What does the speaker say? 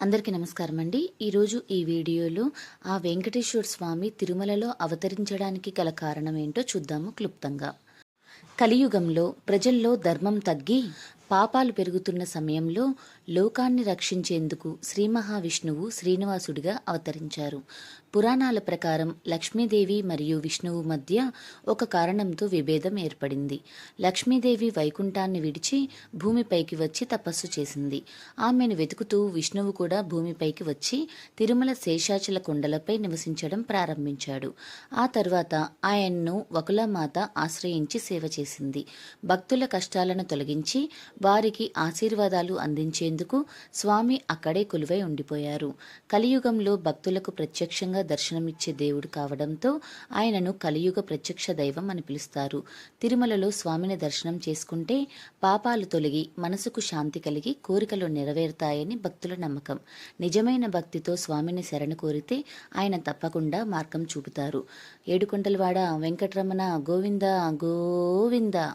అందరికీ నమస్కారం అండి. ఈరోజు ఈ వీడియోలో ఆ వెంకటేశ్వర స్వామి తిరుమలలో అవతరించడానికి గల కారణం ఏంటో చూద్దాము క్లుప్తంగా. కలియుగంలో ప్రజల్లో ధర్మం తగ్గి పాపాలు పెరుగుతున్న సమయంలో లోకాన్ని రక్షించేందుకు శ్రీ మహావిష్ణువు శ్రీనివాసుడిగా అవతరించారు. పురాణాల ప్రకారం లక్ష్మీదేవి మరియు విష్ణువు మధ్య ఒక కారణంతో విభేదం ఏర్పడింది. లక్ష్మీదేవి వైకుంఠాన్ని విడిచి భూమిపైకి వచ్చి తపస్సు చేసింది. ఆమెను వెతుకుతూ విష్ణువు కూడా భూమిపైకి వచ్చి తిరుమల శేషాచల కొండలపై నివసించడం ప్రారంభించాడు. ఆ తర్వాత ఆయన్ను వకులమాత ఆశ్రయించి సేవ చేసింది. భక్తుల కష్టాలను తొలగించి వారికి ఆశీర్వాదాలు అందించేందుకు స్వామి అక్కడే కొలువై ఉండిపోయారు. కలియుగంలో భక్తులకు ప్రత్యక్షంగా దర్శనమిచ్చే దేవుడు కావడంతో ఆయనను కలియుగ ప్రత్యక్ష దైవం అని పిలుస్తారు. తిరుమలలో స్వామిని దర్శనం చేసుకుంటే పాపాలు తొలగి మనసుకు శాంతి కలిగి కోరికలు నెరవేరుతాయని భక్తుల నమ్మకం. నిజమైన భక్తితో స్వామిని శరణ కోరితే ఆయన తప్పకుండా మార్గం చూపుతారు. ఏడుకొండలవాడ వెంకటరమణ గోవింద గోవింద